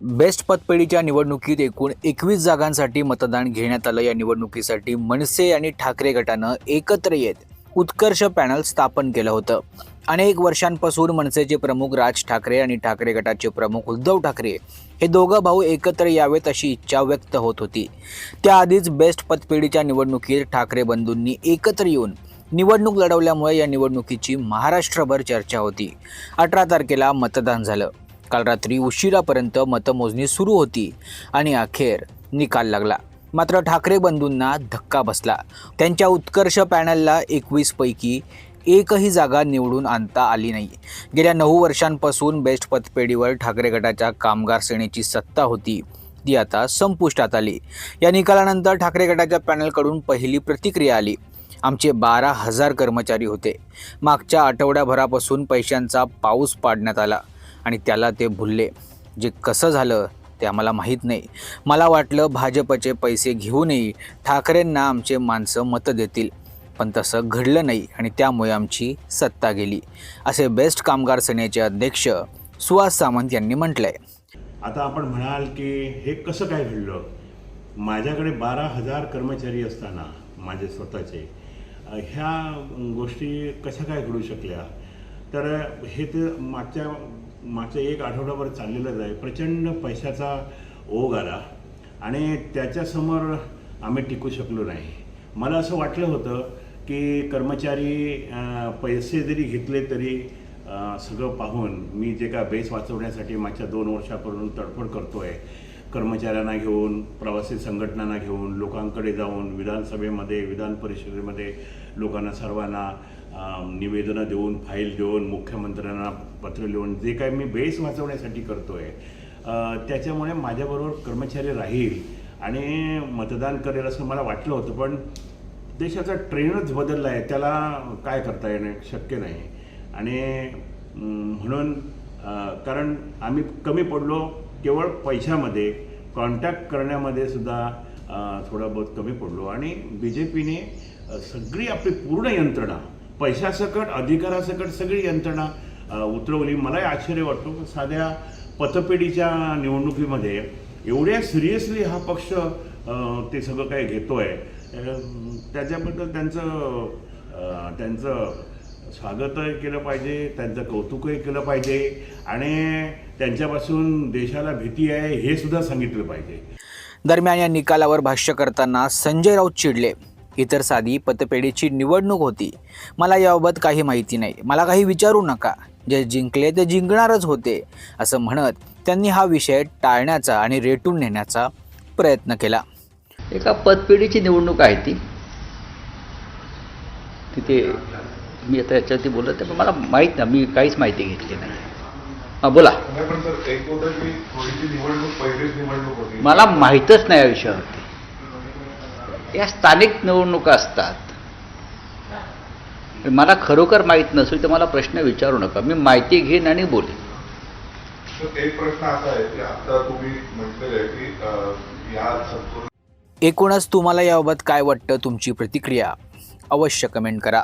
Best पतपेढीच्या निवडणुकीत एकूण एकवीस जागांसाठी मतदान घेण्यात आलं. या निवडणुकीसाठी मनसे आणि ठाकरे गटानं एकत्र येत उत्कर्ष पॅनल स्थापन केलं होतं. अनेक वर्षांपासून मनसेचे प्रमुख राज ठाकरे आणि ठाकरे गटाचे प्रमुख उद्धव ठाकरे हे दोघं भाऊ एकत्र यावेत अशी इच्छा व्यक्त होत होती. त्याआधीच बेस्ट पतपेढीच्या निवडणुकीत ठाकरे बंधूंनी एकत्र येऊन निवडणूक लढवल्यामुळे या निवडणुकीची महाराष्ट्रभर चर्चा होती. अठरा तारखेला मतदान झालं. काल रात्री उशिरापर्यंत मतमोजणी सुरू होती आणि अखेर निकाल लागला. मात्र ठाकरे बंधूंना धक्का बसला. त्यांच्या उत्कर्ष पॅनलला एकवीस पैकी एकही जागा निवडून आणता आली नाही. गेल्या नऊ वर्षांपासून बेस्ट पतपेढीवर ठाकरे गटाच्या कामगार सेनेची सत्ता होती ती आता संपुष्टात आली. या निकालानंतर ठाकरे गटाच्या पॅनलकडून पहिली प्रतिक्रिया आली. आमचे बारा हजार कर्मचारी होते. मागच्या आठवड्याभरापासून पैशांचा पाऊस पाडण्यात आला. आणि त्याला ते भुलले. जे कसं झालं ते आम्हाला माहीत नाही. मला वाटलं भाजपचे पैसे घेऊनही ठाकरेंना आमचे माणसं मतं देतील. पण तसं घडलं नाही आणि त्यामुळे आमची सत्ता गेली. असे बेस्ट कामगार सेनेचे अध्यक्ष सुहास सामंत यांनी म्हटलंय. आता आपण म्हणाल की हे कसं काय घडलं? माझ्याकडे बारा हजार कर्मचारी असताना माझे स्वतःचे ह्या गोष्टी कशा काय घडू शकल्या? तर हे ते मागच्या मागच्या एक आठवडाभर चाललेलंच आहे प्रचंड पैशाचा ओघ आला आणि त्याच्यासमोर आम्ही टिकू शकलो नाही. मला असं वाटलं होतं की कर्मचारी पैसे जरी घेतले तरी सगळं पाहून मी जे काय बेस वाचवण्यासाठी मागच्या दोन वर्षापासून तडफड करतो आहे कर्मचाऱ्यांना घेऊन प्रवासी संघटनांना घेऊन लोकांकडे जाऊन विधानसभेमध्ये विधान परिषदेमध्ये लोकांना सर्वांना निवेदनं देऊन फाईल देऊन मुख्यमंत्र्यांना पत्र लिहून जे काय मी बेस वाचवण्यासाठी करतो आहे त्याच्यामुळे माझ्याबरोबर कर्मचारी राहील आणि मतदान करेल असं मला वाटलं होतं पण देशाचा ट्रेनच बदलला आहे त्याला काय करता येणं शक्य नाही. आणि म्हणून कारण आम्ही कमी पडलो केवळ पैशामध्ये कॉन्टॅक्ट करण्यामध्ये सुद्धा थोडा बहुत कमी पडलो. आणि बी जे पीने सगळी आपली पूर्ण यंत्रणा पैशासकट अधिकारासकट सगळी यंत्रणा उतरवली. मलाही आश्चर्य वाटतो. की साध्या पतपेढीच्या निवडणुकीमध्ये एवढ्या सिरियसली हा पक्ष ते सगळं काय घेतो आहे त्याच्याबद्दल त्यांचं त्यांचं स्वागतही केलं पाहिजे त्यांचं कौतुकही केलं पाहिजे आणि त्यांच्यापासून देशाला भीती आहे हे सुद्धा सांगितलं पाहिजे. दरम्यान या निकालावर भाष्य करताना संजय राऊत चिडले. इतर साधी पतपेढीची निवडणूक होती. मला याबाबत काही माहिती नाही. मला काही विचारू नका. जे जिंकले ते जिंकणारच होते असं म्हणत त्यांनी हा विषय टाळण्याचा आणि रेटून नेण्याचा प्रयत्न केला. एका पतपेढीची निवडणूक आहे ती. तिथे मी आता याच्यावरती बोलत आहे पण मला माहीत नाही मी काहीच माहिती घेतली नाही. हां बोला. मला माहीतच नाही या विषयावरती. या स्थानिक निवडणुका असतात. मला खरोखर माहीत नसेल तर मला प्रश्न विचारू नका. मी माहिती घेईन आणि बोलेन. एक प्रश्न असा आहे की आता तुम्ही म्हटलेलं आहे की या संपूर्ण एकूणच तुम्हाला याबाबत काय वाटतं तुमची प्रतिक्रिया? अवश्य कमेंट करा.